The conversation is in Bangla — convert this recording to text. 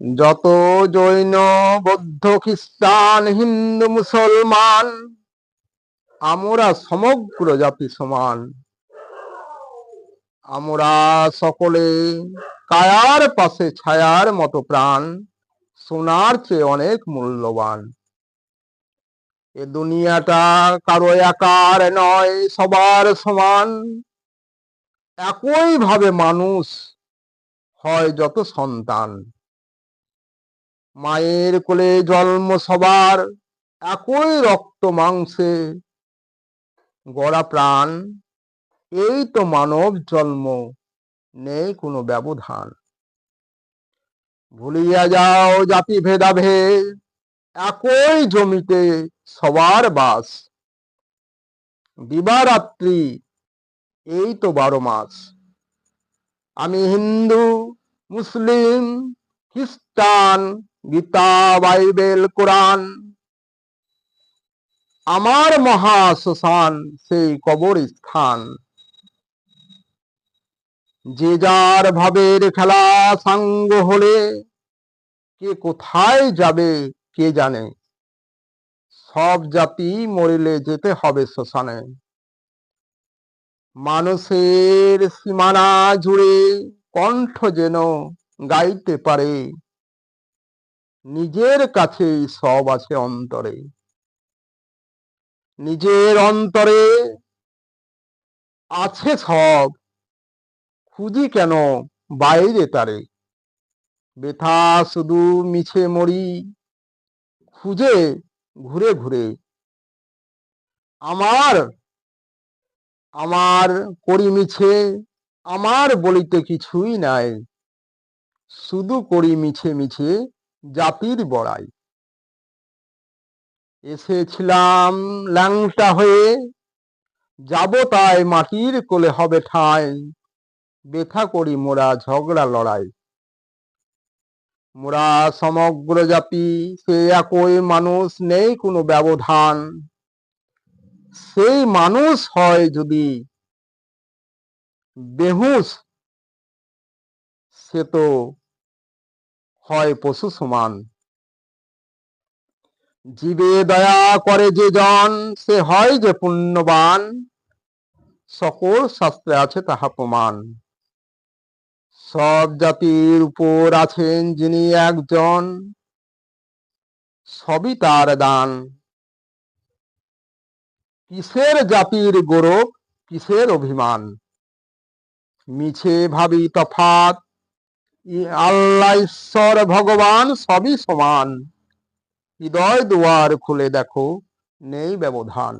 যত জৈন, বৌদ্ধ, খ্রিস্টান, হিন্দু, মুসলমান, আমরা সমগ্র জাতি সমান। আমরা সকলে কায়ার পাশে ছায়ার মতো প্রাণ, সোনার চেয়ে অনেক মূল্যবান। এ দুনিয়াটা কারও একার নয়, সবার সমান। একই ভাবে মানুষ হয় যত সন্তান। মায়ের কোলে জন্ম সবার, একই রক্ত মাংসে। গড়া প্রাণ, এই তো মানব জন্ম, নেই কোনো ব্যবধান। ভুলিয়া যাও জাতি ভেদাভেদ, একই জমিতে সবার বাস। দিবারাত্রি এই তো বারো মাস। আমি হিন্দু, মুসলিম, খ্রিস্টান গীতা, বাইবেল, কোরআন। আমার মহা শ্মশান সেই কবর স্থান যে যার ভাবের খেলা সাঙ্গ হলে, কে কোথায় যাবে কে জানে? সব জাতি মরিলে যেতে হবে শ্মশানে। মানুষের সীমানা জুড়ে কণ্ঠ যেন গাইতে পারে। নিজের কাছেই সব আছে অন্তরে। নিজের অন্তরে আছে সব, খুঁজি কেন বাইরে তারে? বেথা শুধু মিছে মরি, খুঁজে ঘুরে ঘুরে। আমার আমার করি মিছে, আমার বলিতে কিছুই নাই। শুধু করি মিছে মিছে জাতির বড়াই। এসেছিলাম ল্যাংটা হয়ে, যাব তাই মাটির কোলে হবে ঠাঁই বেথা করি মোরা ঝগড়া লড়াই। মোরা সমগ্র জাতি, সে একই মানুষ নেই কোনো ব্যবধান। সেই মানুষ হয় যদি বেহুশ, সে তো হয় পশু সমান। জীবে দয়া করে যে জন, সে হয় যে পুণ্যবান। সকল শাস্ত্রে আছে তাহা প্রমাণ। সব জাতির উপর আছেন যিনি একজন, সবই তার দান। কিসের জাতির গৌরব, কিসের অভিমান? মিছে ভাবি তফাত আল্লাহ ঈশ্বর ভগবান সবই সমান। হৃদয় দুয়ার খুলে দেখো নেই ব্যবধান।